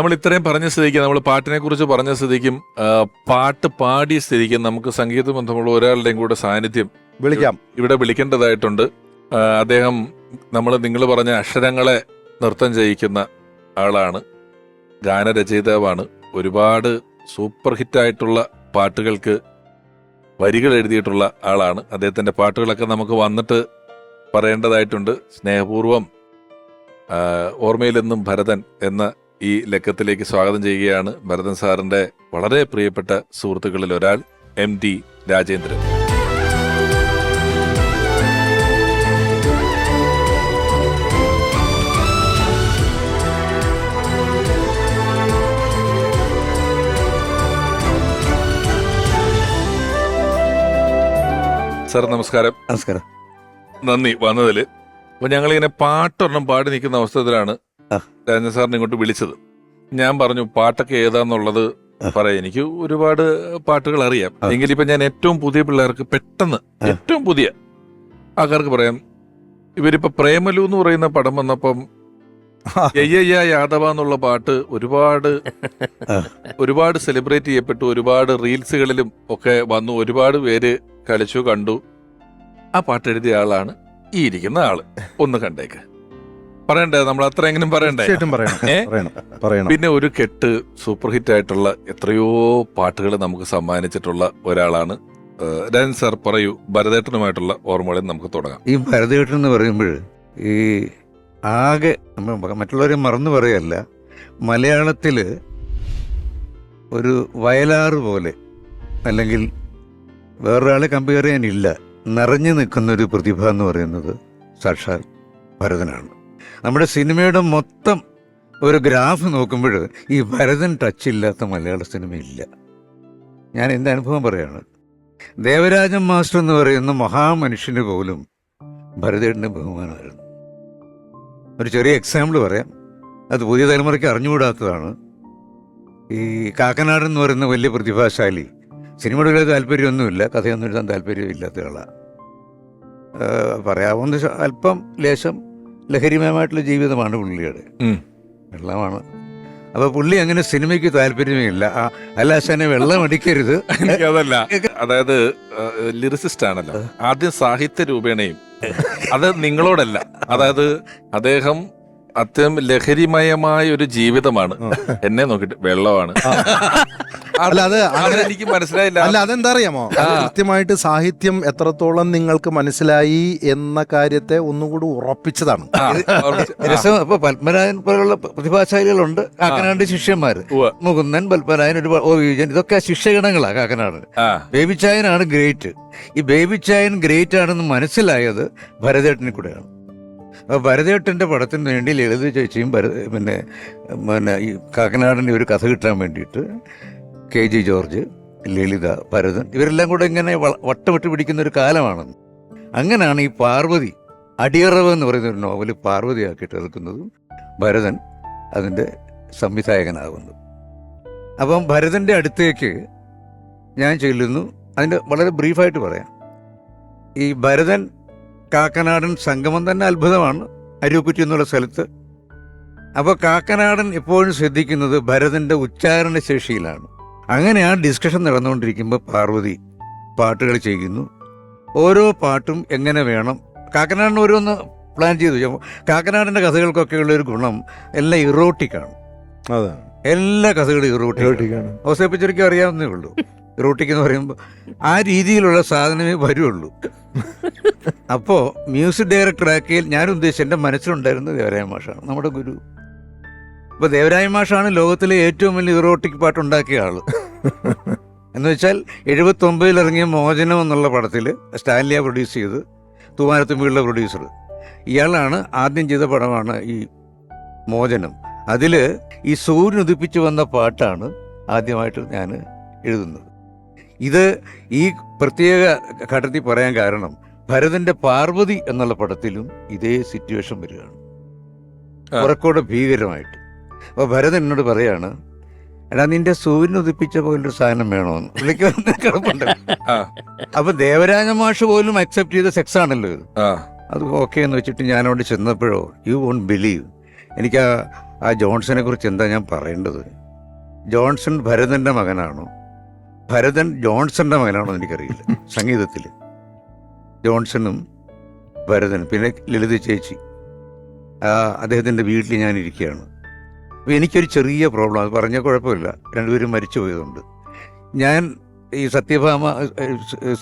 നമ്മൾ ഇത്രയും പറഞ്ഞ സ്ഥിതിക്ക് നമ്മൾ പാട്ടിനെ കുറിച്ച് പറഞ്ഞ സ്ഥിതിക്കും പാട്ട് പാടിയ സ്ഥിതിക്കും നമുക്ക് സംഗീത ബന്ധമുള്ള ഒരാളുടെയും കൂടെ സാന്നിധ്യം വിളിക്കാം. ഇവിടെ വിളിക്കേണ്ടതായിട്ടുണ്ട്. അദ്ദേഹം നമ്മൾ നിങ്ങൾ പറഞ്ഞ അക്ഷരങ്ങളെ നൃത്തം ചെയ്യിക്കുന്ന ആളാണ്. ഗാനരചയിതാവാണ്. ഒരുപാട് സൂപ്പർ ഹിറ്റായിട്ടുള്ള പാട്ടുകൾക്ക് വരികൾ എഴുതിയിട്ടുള്ള ആളാണ്. അദ്ദേഹത്തിന്റെ പാട്ടുകളൊക്കെ നമുക്ക് വന്നിട്ട് പറയേണ്ടതായിട്ടുണ്ട്. സ്നേഹപൂർവം ഓർമ്മയിലെന്നും ഭരതൻ എന്ന ഈ ലക്കത്തിലേക്ക് സ്വാഗതം ചെയ്യുകയാണ് ഭരതൻ സാറിന്റെ വളരെ പ്രിയപ്പെട്ട സുഹൃത്തുക്കളിൽ ഒരാൾ എം ടി രാജേന്ദ്രൻ. സാർ നമസ്കാരം. നമസ്കാരം. നന്ദി. വന്നതിൽ. അപ്പൊ ഞങ്ങളിങ്ങനെ പാട്ടൊരെണ്ണം പാടി നിൽക്കുന്ന അവസരത്തിലാണ്. രാജൻ സാറിനെ ഇങ്ങോട്ട് വിളിച്ചത്. ഞാൻ പറഞ്ഞു പാട്ടൊക്കെ ഏതാന്നുള്ളത് പറയാം. എനിക്ക് ഒരുപാട് പാട്ടുകൾ അറിയാം. എങ്കിലിപ്പോ ഞാൻ ഏറ്റവും പുതിയ പിള്ളേർക്ക് പെട്ടെന്ന് ഏറ്റവും പുതിയ ആൾക്കാർക്ക് പറയാം ഇവരിപ്പോ പ്രേമലു എന്ന് പറയുന്ന പടം വന്നപ്പം യയ്യ യാദവ എന്നുള്ള പാട്ട് ഒരുപാട് ഒരുപാട് സെലിബ്രേറ്റ് ചെയ്യപ്പെട്ടു. ഒരുപാട് റീൽസുകളിലും ഒക്കെ വന്നു. ഒരുപാട് പേര് കളിച്ചു കണ്ടു. ആ പാട്ട് എഴുതിയ ആളാണ് ഈ ഇരിക്കുന്ന ആൾ. ഒന്ന് കണ്ടേക്ക്. പറയണ്ടേ? നമ്മൾ അത്ര എങ്ങനെയും പറയണ്ടേ? തീർച്ചയായിട്ടും പറയണം. പിന്നെ ഒരു കെട്ട് സൂപ്പർ ഹിറ്റ് ആയിട്ടുള്ള എത്രയോ പാട്ടുകൾ നമുക്ക് സമ്മാനിച്ചിട്ടുള്ള ഒരാളാണ് രജൻ രാജൻ സാർ പറയൂ ഭരതേട്ടനുമായിട്ടുള്ള ഓർമ്മകളിൽ നമുക്ക് തുടങ്ങാം. ഈ ഭരതേട്ടൻ എന്ന് പറയുമ്പോൾ ഈ ആകെ നമ്മൾ മറ്റുള്ളവരെ മറന്നു പറയല്ല മലയാളത്തിൽ ഒരു വയലാറ് പോലെ അല്ലെങ്കിൽ വേറൊരാളെ കമ്പയർ ചെയ്യാനില്ല നിറഞ്ഞു നിൽക്കുന്ന ഒരു പ്രതിഭ എന്ന് പറയുന്നത് സാക്ഷാൽ ഭരതനാണ്. നമ്മുടെ സിനിമയുടെ മൊത്തം ഒരു ഗ്രാഫ് നോക്കുമ്പോൾ ഈ ഭരതൻ ടച്ച് ഇല്ലാത്ത മലയാള സിനിമയില്ല ഞാൻ എന്റെ അനുഭവം പറയാണ്. ദേവരാജൻ മാസ്റ്റർ എന്ന് പറയുന്ന മഹാമനുഷ്യന് പോലും ഭരതേട്ടന്റെ ബഹുമാനമായിരുന്നു. ഒരു ചെറിയ എക്സാമ്പിൾ പറയാം. അത് പുതിയ തലമുറയ്ക്ക് അറിഞ്ഞുകൂടാത്തതാണ്. ഈ കാക്കനാട് എന്ന് പറയുന്ന വലിയ പ്രതിഭാശാലി സിനിമയുടെ വലിയ താല്പര്യമൊന്നുമില്ല കഥയൊന്നും എഴുതാൻ താല്പര്യമില്ലാത്ത ആളാണ് പറയാവുന്ന അല്പം ലേശം ലഹരിമയമായിട്ടുള്ള ജീവിതമാണ് പുള്ളിയുടെ. വെള്ളമാണ്. അപ്പൊ പുള്ളി അങ്ങനെ സിനിമയ്ക്ക് താല്പര്യമേ ഇല്ല അല്ലാശാനെ വെള്ളം അടിക്കരുത്. അതല്ല. അതായത് ലിറിസിസ്റ്റ് ആണല്ലോ. ആദ്യം സാഹിത്യ രൂപേണയും. അത് നിങ്ങളോടല്ല. അതായത് അദ്ദേഹം അത്യം ലഹരിമയമായ ഒരു ജീവിതമാണ്. എന്നെ നോക്കിട്ട് വെള്ളമാണ്. അല്ല, അത് അങ്ങനെ- എനിക്ക് മനസ്സിലായില്ല. അല്ല അതെന്താ അറിയാമോ കൃത്യമായിട്ട് സാഹിത്യം എത്രത്തോളം നിങ്ങൾക്ക് മനസ്സിലായി എന്ന കാര്യത്തെ ഒന്നുകൂടി ഉറപ്പിച്ചതാണ്. രസം അപ്പൊ പത്മനാഭൻ പോലുള്ള പ്രതിഭാശാലികളുണ്ട്. കാക്കനാട് ശിഷ്യന്മാര്. മുകുന്ദൻ പത്മരായൻ ഒരു ഓ വിജയൻ. ഇതൊക്കെ ശിഷ്യഗണങ്ങളാ കാക്കനാട്. ആ, ബേബിച്ചായനാണ് ഗ്രേറ്റ് ഈ ബേബിച്ചായൻ ഗ്രേറ്റ് ആണെന്ന് മനസ്സിലായത് ഭരതേട്ടനെ കൂടെയാണ്. അപ്പൊ ഭരതേട്ടന്റെ പടത്തിന് വേണ്ടി ലളിത ചേച്ചിയും പിന്നെ പിന്നെ ഈ കാക്കനാടിന്റെ ഒരു കഥ കിട്ടാൻ വേണ്ടിയിട്ട് K G George Lalitha Bharathan ഇവരെല്ലാം കൂടെ ഇങ്ങനെ വട്ടമിട്ട് പിടിക്കുന്ന ഒരു കാലമാണെന്ന് അങ്ങനെയാണ് ഈ പാർവതി അടിയറവ് എന്ന് പറയുന്ന ഒരു നോവൽ പാർവതിയാക്കിയിട്ട് എടുക്കുന്നതും ഭരതൻ അതിന്റെ സംവിധായകനാകുന്നു അപ്പം ഭരതന്റെ അടുത്തേക്ക് ഞാൻ ചെല്ലുന്നു. അതിന്റെ വളരെ ബ്രീഫായിട്ട് പറയാം. ഈ ഭരതൻ കാക്കനാടൻ സംഗമം തന്നെ അത്ഭുതമാണ്. അരൂക്കുറ്റി എന്നുള്ള സ്ഥലത്ത്. അപ്പോൾ കാക്കനാടൻ എപ്പോഴും ശ്രദ്ധിക്കുന്നത് ഭരതന്റെ ഉച്ചാരണ ശേഷിയിലാണ് അങ്ങനെ ആ ഡിസ്കഷൻ നടന്നുകൊണ്ടിരിക്കുമ്പോൾ പാർവതി പാട്ടുകൾ ചെയ്യുന്നു. ഓരോ പാട്ടും എങ്ങനെ വേണം? കാക്കനാടിന് ഓരോന്ന് പ്ലാൻ ചെയ്തു. കാക്കനാടിന്റെ കഥകൾക്കൊക്കെയുള്ള ഒരു ഗുണം എല്ലാം ഇറോട്ടിക്കാണ് അതാണ്. എല്ലാ കഥകളും ഇറോട്ടിക്കാണ് അവസരപ്പിച്ചൊരിക്കും അറിയാവുന്നേ ഉള്ളൂ. ഇറോട്ടിക് എന്ന് പറയുമ്പോൾ ആ രീതിയിലുള്ള സാധനമേ വരുള്ളൂ. അപ്പോൾ മ്യൂസിക് ഡയറക്ടറാക്കിയാൽ ഞാൻ ഉദ്ദേശിച്ച എന്റെ മനസ്സിലുണ്ടായിരുന്നത് ദേവരായ മാഷാണ്. നമ്മുടെ ഗുരു. അപ്പോൾ ദേവരായ മാഷാണ് ലോകത്തിലെ ഏറ്റവും വലിയ ഇറോട്ടിക് പാട്ട് ഉണ്ടാക്കിയ ആൾ. എന്ന് വെച്ചാൽ എഴുപത്തി ഒമ്പതിൽ ഇറങ്ങിയ മോചനം എന്നുള്ള പടത്തിൽ സ്റ്റാൻലിയ പ്രൊഡ്യൂസ് ചെയ്ത് തുമാരത്തുമ്പിയുള്ള പ്രൊഡ്യൂസർ ഇയാളാണ് ആദ്യം ചെയ്ത പടമാണ് ഈ മോചനം. അതിൽ ഈ സൂര്യൻ ഉദിപ്പിച്ചു വന്ന പാട്ടാണ് ആദ്യമായിട്ട് ഞാൻ എഴുതുന്നത്. ഇത് ഈ പ്രത്യേക ഘട്ടത്തിൽ പറയാൻ കാരണം ഭരതന്റെ പാർവതി എന്നുള്ള പടത്തിലും ഇതേ സിറ്റുവേഷൻ വരികയാണ്. ഉറക്കോടെ ഭീകരമായിട്ട്. അപ്പോൾ ഭരതൻ എന്നോട് പറയാണ് എടാ നിന്റെ സൂര്യൻ ഉദിപ്പിച്ച പോലൊരു സാധനം വേണമെന്ന് പുള്ളിക്ക് കിടപ്പുണ്ട്. അപ്പൊ ദേവരാജ മാഷ് പോലും അക്സെപ്റ്റ് ചെയ്ത സെക്സ് ആണല്ലോ അത് ഓക്കെ എന്ന് വെച്ചിട്ട് ഞാൻ അവിടെ ചെന്നപ്പോഴോ യു വോണ്ട് ബിലീവ് എനിക്ക് ആ ആ ജോൺസനെ കുറിച്ച് എന്താ ഞാൻ പറയേണ്ടത്? ജോൺസൺ ഭരതന്റെ മകനാണോ? ഭരതൻ ജോൺസന്റെ മകനാണോ എനിക്കറിയില്ല സംഗീതത്തിൽ ജോൺസണും ഭരതനും പിന്നെ ലളിത ചേച്ചി. ആ അദ്ദേഹത്തിന്റെ വീട്ടിൽ ഞാൻ ഇരിക്കുകയാണ് എനിക്കൊരു ചെറിയ പ്രോബ്ലം അത് പറഞ്ഞ കുഴപ്പമില്ല. രണ്ടുപേരും മരിച്ചു പോയതുകൊണ്ട്. ഞാൻ ഈ സത്യഭാമ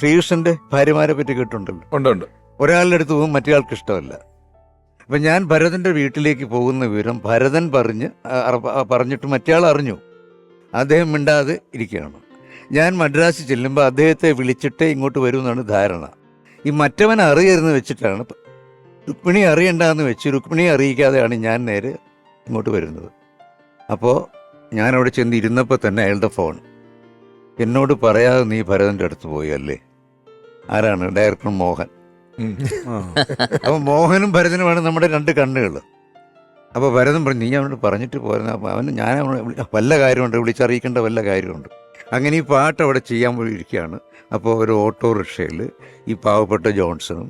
ശ്രീകൃഷ്ണന്റെ ഭാര്യമാരെ പറ്റി കേട്ടിട്ടുണ്ടല്ലോ. ഉണ്ടുണ്ട് ഉണ്ട്. ഒരാളുടെ അടുത്ത് പോകും മറ്റേയാൾക്ക് ഇഷ്ടമല്ല. അപ്പം ഞാൻ ഭരതന്റെ വീട്ടിലേക്ക് പോകുന്ന വിവരം ഭരതൻ പറഞ്ഞ് പറഞ്ഞിട്ട് മറ്റേയാൾ അറിഞ്ഞു. അദ്ദേഹം മിണ്ടാതെ ഇരിക്കുകയാണ്. ഞാൻ മദ്രാസിൽ ചെല്ലുമ്പോൾ അദ്ദേഹത്തെ വിളിച്ചിട്ട് ഇങ്ങോട്ട് വരുമെന്നാണ് ധാരണ. ഈ മറ്റവൻ അറിയരുന്ന് വെച്ചിട്ടാണ്. രുക്മിണി അറിയണ്ടെന്ന് വെച്ച് രുക്മിണി അറിയിക്കാതെയാണ് ഞാൻ നേരെ ഇങ്ങോട്ട് വരുന്നത്. അപ്പോൾ ഞാൻ അവിടെ ചെന്ന് ഇരുന്നപ്പോൾ തന്നെ അയാളുടെ ഫോൺ. എന്നോട് പറയാതെ നീ ഭരതന്റെ അടുത്ത് പോയി അല്ലേ? ആരാണ്? ഡയറക്ടർ മോഹൻ. അപ്പോൾ മോഹനും ഭരതനുമാണ് നമ്മുടെ രണ്ട് കണ്ണുകൾ. അപ്പോൾ ഭരതൻ പറഞ്ഞു നീ അവനോട് പറഞ്ഞിട്ട് പോരുന്ന അപ്പോൾ അവന് ഞാൻ അവനെ വല്ല കാര്യമുണ്ട് വിളിച്ചറിയിക്കേണ്ട വല്ല കാര്യമുണ്ട്. അങ്ങനെ ഈ പാട്ട് അവിടെ ചെയ്യാൻ പോയി ഇരിക്കുകയാണ്. അപ്പോൾ ഒരു ഓട്ടോറിക്ഷയിൽ ഈ പാവപ്പെട്ട ജോൺസണും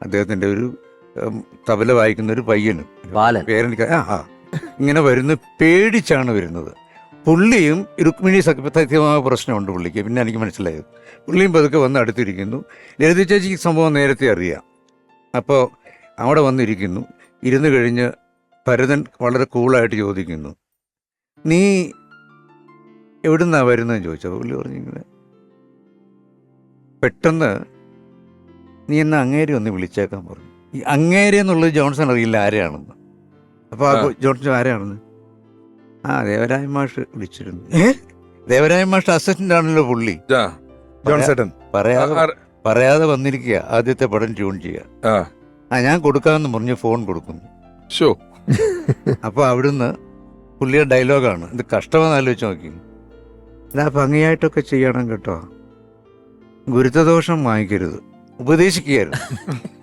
അദ്ദേഹത്തിന്റെ ഒരു തബല വായിക്കുന്ന ഒരു പയ്യനും പേരെനിക്ക് ആ ആ. ഇങ്ങനെ വരുന്ന പേടിച്ചാണ് വരുന്നത്. പുള്ളിയും രുക്മിണി സത്യമായ പ്രശ്നമുണ്ട് പുള്ളിക്ക് പിന്നെ എനിക്ക് മനസ്സിലായത്. പുള്ളിയും പതുക്കെ വന്ന് അടുത്തിരിക്കുന്നു. ലളിത ചേച്ചിക്ക് സംഭവം നേരത്തെ അറിയാം. അപ്പോൾ അവിടെ വന്നിരിക്കുന്നു. ഇരുന്ന് കഴിഞ്ഞ് ഭരതൻ വളരെ കൂളായിട്ട് ചോദിക്കുന്നു നീ എവിടുന്നാ വരുന്നതെന്ന് ചോദിച്ചത് പുള്ളി പറഞ്ഞിങ്ങനെ പെട്ടെന്ന് നീ എന്നെ അങ്ങേരെ ഒന്ന് വിളിച്ചേക്കാൻ പറഞ്ഞു. ഈ അങ്ങേരെ എന്നുള്ളത് ജോൺസൺ അറിയില്ല ആരെയാണെന്ന്. അപ്പോൾ ആ ആ. ജോൺസൺ ആരെയാണെന്ന് ആ ദേവരായ മാഷ് വിളിച്ചിരുന്നു. ദേവരായ മാഷ് അസിസ്റ്റന്റ് ആണല്ലോ പുള്ളി. ജോൺസേട്ടൻ പറയാതെ പറയാതെ വന്നിരിക്കുക. ആദ്യത്തെ പടം ട്യൂൺ ചെയ്യുക. ആ. ആ ഞാൻ കൊടുക്കാമെന്ന് പറഞ്ഞ് ഫോൺ കൊടുക്കുന്നു. ഷോ അപ്പോൾ അവിടുന്ന് പുള്ളിയുടെ ഡയലോഗാണ്. ഇത് കഷ്ടമെന്ന് ആലോചിച്ച് നോക്കി. ഇതാ ഭംഗിയായിട്ടൊക്കെ ചെയ്യണം കേട്ടോ. ഗുരുത്വദോഷം വാങ്ങിക്കരുത്. ഉപദേശിക്കുകയായിരുന്നു.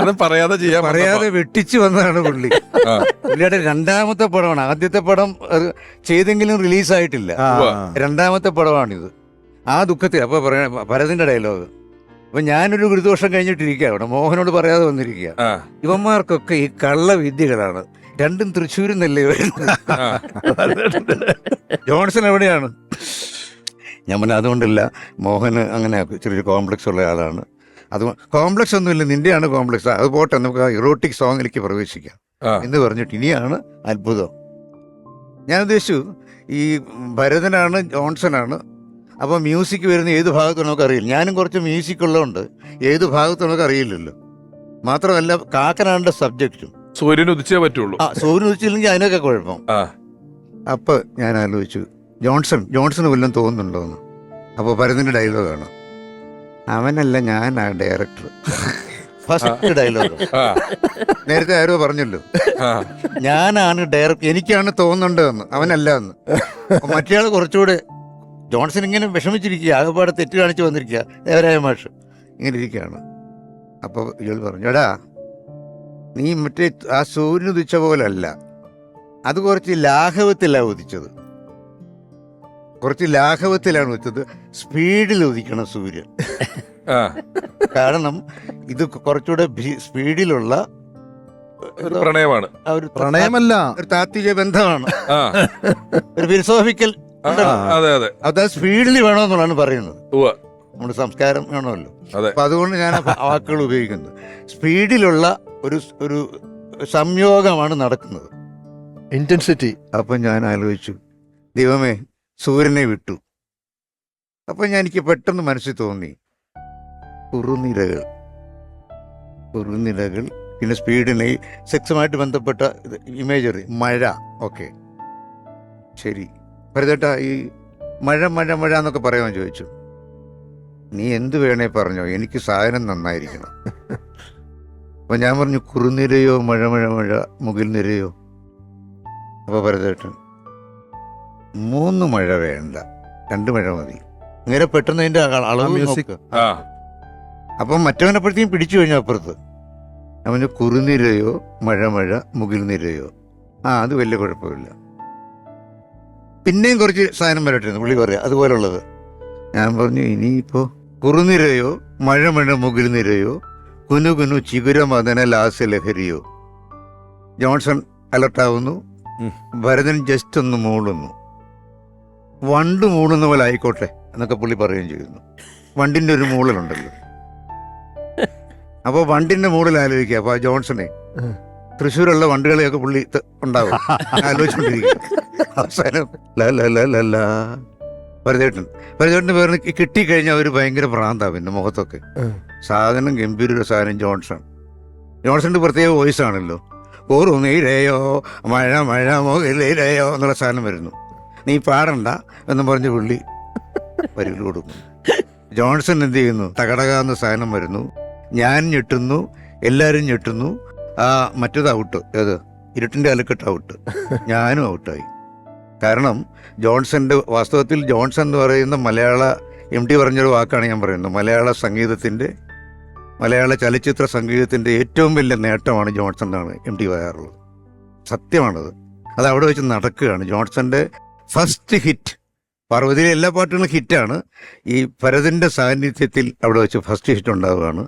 അത് പറയാതെ ചെയ്യാൻ പറയാതെ വെട്ടിച്ചു വന്നതാണ് പുള്ളി. പുള്ളിയുടെ രണ്ടാമത്തെ പടമാണ്. ആദ്യത്തെ പടം ചെയ്തെങ്കിലും റിലീസായിട്ടില്ല. രണ്ടാമത്തെ പടമാണിത്. ആ ദുഃഖത്തിൽ അപ്പൊ പറയണ ഭരതിന്റെ ഡയലോഗ്. അപ്പൊ ഞാനൊരു ഗുരുദോഷം കഴിഞ്ഞിട്ടിരിക്കുക അവിടെ മോഹനോട് പറയാതെ വന്നിരിക്കുക ഇവന്മാർക്കൊക്കെ ഈ കള്ള വിദ്യകളാണ്. രണ്ടും തൃശ്ശൂരിൽ നിന്നല്ലേ വരുന്നത്. ജോൺസൺ എവിടെയാണ്? ഞാൻ പറഞ്ഞ അതുകൊണ്ടില്ല. മോഹന് അങ്ങനെ ചെറിയൊരു കോംപ്ലക്സ് ഉള്ള ആളാണ്. അത് കോംപ്ലക്സ് ഒന്നുമില്ല നിന്റെയാണ് കോംപ്ലക്സ് അത് പോട്ടെ നമുക്ക് ആ ഇറോട്ടിക് സോങ്ങിലേക്ക് പ്രവേശിക്കാം. എന്ന് പറഞ്ഞിട്ട് ഇനിയാണ് അത്ഭുതം. ഞാൻ ഉദ്ദേശിച്ചു ഈ ഭരതനാണ് ജോൺസനാണ് അപ്പോൾ മ്യൂസിക് വരുന്ന ഏത് ഭാഗത്ത് നമുക്ക് അറിയില്ല ഞാനും കുറച്ച് മ്യൂസിക് ഉള്ളതുകൊണ്ട് ഏത് ഭാഗത്ത് നമുക്കറിയില്ലല്ലോ. മാത്രമല്ല കാക്കനാണ്ട സബ്ജക്റ്റും സൂര്യൻ ഉദിച്ചേ പറ്റുള്ളൂ. ആ സൂര്യൻ ഉദിച്ചില്ലെങ്കിൽ അതിനൊക്കെ കുഴപ്പം. അപ്പോൾ ഞാൻ ആലോചിച്ചു ജോൺസൺ ജോൺസൺ വല്ലതും തോന്നുന്നുണ്ടോന്ന് അപ്പോൾ ഭരതിന്റെ ഡയലോഗാണ് അവനല്ല ഞാനാ ഡയറക്ടർ ഫസ്റ്റ് ഡയലോഗ് നേരത്തെ ആരോ പറഞ്ഞല്ലോ. ആ. ഞാനാണ് ഡയറക്ടർ എനിക്കാണ് തോന്നുന്നുണ്ടെന്ന് അവനല്ല എന്ന് മറ്റേ മറ്റേയാൾ കുറച്ചുകൂടെ ജോൺസൺ ഇങ്ങനെ വിഷമിച്ചിരിക്കുക ആകെപ്പാടെ തെറ്റ് കാണിച്ചു വന്നിരിക്കുക. ദേവരായ മാഷ്. ഇങ്ങനെ ഇരിക്കുകയാണ്. അപ്പോൾ ഇയാൾ പറഞ്ഞു എടാ നീ മറ്റേ ആ സൂര്യൻ ഉദിച്ച പോലല്ല. അത് കുറച്ച് ലാഘവത്തിലാണ് ഉദിച്ചത്. കുറച്ച് ലാഘവത്തിലാണ് വെച്ചത്. സ്പീഡിൽ ഉദിക്കണം സൂര്യൻ. ആ. കാരണം ഇത് കുറച്ചുകൂടെ ഭീ- സ്പീഡിലുള്ള ഒരു പ്രണയമാണ്. ആ ഒരു പ്രണയമല്ല. ഒരു താത്വിക ബന്ധമാണ്. ആ. ഒരു ഫിലോസോഫിക്കൽ ആ, അതെ അതെ. അത് സ്പീഡിൽ വേണമെന്നുള്ളതാണ് പറയുന്നത്. ഉവ്വ. നമ്മുടെ സംസ്കാരം വേണമല്ലോ. അതെ. അപ്പൊ അതുകൊണ്ട് ഞാൻ ആ വാക്കുകൾ ഉപയോഗിക്കുന്നത്. സ്പീഡിലുള്ള ഒരു ഒരു സംയോഗമാണ് നടക്കുന്നത്. ഇന്റൻസിറ്റി അപ്പം ഞാൻ ആലോചിച്ചു. ദൈവമേ സൂര്യനെ വിട്ടു. അപ്പൊ ഞാൻ എനിക്ക് പെട്ടെന്ന് മനസ്സിൽ തോന്നി കുറുനിരകൾ. കുറുനിരകൾ പിന്നെ സ്പീഡിനെ സെക്സുമായിട്ട് ബന്ധപ്പെട്ട ഇമേജറി മഴ. ഓക്കെ. ശരി. ഭരതേട്ട ഈ മഴ മഴ മഴ എന്നൊക്കെ പറയാൻ ചോദിച്ചു. നീ എന്ത് വേണേ പറഞ്ഞോ എനിക്ക് സാധനം നന്നായിരിക്കണം. അപ്പൊ ഞാൻ പറഞ്ഞു കുറുനിരയോ മഴ മഴ മഴ മുകിൽ നിരയോ? അപ്പൊ ഭരതേട്ടൻ മൂന്ന് മഴ വേണ്ട. രണ്ട് മഴ മതി. ഇങ്ങനെ പെട്ടെന്ന് അതിന്റെ അളവ് മ്യൂസിക്. ആ. അപ്പം മറ്റവനപ്പോഴത്തേക്കും പിടിച്ചു കഴിഞ്ഞു അപ്പുറത്ത്. അവന് കുറുനിരയോ മഴ മഴ മുകിൽ നിരയോ. ആ അത് വലിയ കുഴപ്പമില്ല. പിന്നെയും കുറച്ച് സാധനം വരട്ടെ പുള്ളി പറയാം. അതുപോലുള്ളത്. ഞാൻ പറഞ്ഞു ഇനിയിപ്പോ കുറുനിരയോ മഴ മഴ മുകിൽ നിരയോ കുനു കുനു ചിഗുര മദന ലാസ്യ ലഹരിയോ. ജോൺസൺ അലർട്ടാവുന്നു. ഭരതൻ ജസ്റ്റ് ഒന്ന് മൂളുന്നു. വണ്ട് മൂളുന്ന പോലെ ആയിക്കോട്ടെ എന്നൊക്കെ പുള്ളി പറയുകയും ചെയ്യുന്നു. വണ്ടിന്റെ ഒരു മൂളലുണ്ടല്ലോ. അപ്പോൾ വണ്ടിന്റെ മൂളിൽ ആലോചിക്കുക. അപ്പൊ ജോൺസണെ തൃശ്ശൂരുള്ള വണ്ടികളെയൊക്കെ പുള്ളി ഉണ്ടാവും. ആലോചിച്ചുകൊണ്ടിരിക്കുക അവസാനം ല ല ല ല ല. ഭരതേട്ടൻ. ഭരതേട്ടന്റെ പേരിന് കിട്ടിക്കഴിഞ്ഞാൽ ഒരു ഭയങ്കര ഭ്രാന്താ പിന്നെ മുഖത്തൊക്കെ. സാധനം ഗംഭീര സാധനം ജോൺസൺ. ജോൺസന്റെ പ്രത്യേക വോയിസ് ആണല്ലോ ഓർമ്മയിലേയോ മഴ മഴ മുകളിലേയോ എന്നുള്ള സാധനം വരുന്നു. നീ പാടണ്ട എന്ന് പറഞ്ഞ് പുള്ളി വരികൾ കൊടുക്കും ജോൺസൺ എന്ത് ചെയ്യുന്നു? തകടക എന്ന സാധനം വരുന്നു. ഞാൻ ഞെട്ടുന്നു. എല്ലാവരും ഞെട്ടുന്നു. ആ മറ്റേത് ഔട്ട് ഏത്? ഇരുട്ടിന്റെ അലക്കെട്ട് ഔട്ട് ഞാനും ഔട്ടായി കാരണം ജോൺസന്റെ വാസ്തവത്തിൽ ജോൺസൺ എന്ന് പറയുന്ന മലയാള എം ടി പറഞ്ഞൊരു വാക്കാണ് ഞാൻ പറയുന്നത്. മലയാള സംഗീതത്തിന്റെ മലയാള ചലച്ചിത്ര സംഗീതത്തിന്റെ ഏറ്റവും വലിയ നേട്ടമാണ് ജോൺസൺ എന്നാണ് എം ടി പറയാറുള്ളത്. സത്യമാണത്. അത് അവിടെ വെച്ച് നടക്കുകയാണ്. ജോൺസന്റെ ഫസ്റ്റ് ഹിറ്റ്. പാർവതിയിലെ എല്ലാ പാട്ടുകളും ഹിറ്റാണ്. ഈ ഭരതിന്റെ സാന്നിധ്യത്തിൽ അവിടെ വെച്ച് ഫസ്റ്റ് ഹിറ്റ് ഉണ്ടാവുകയാണ്.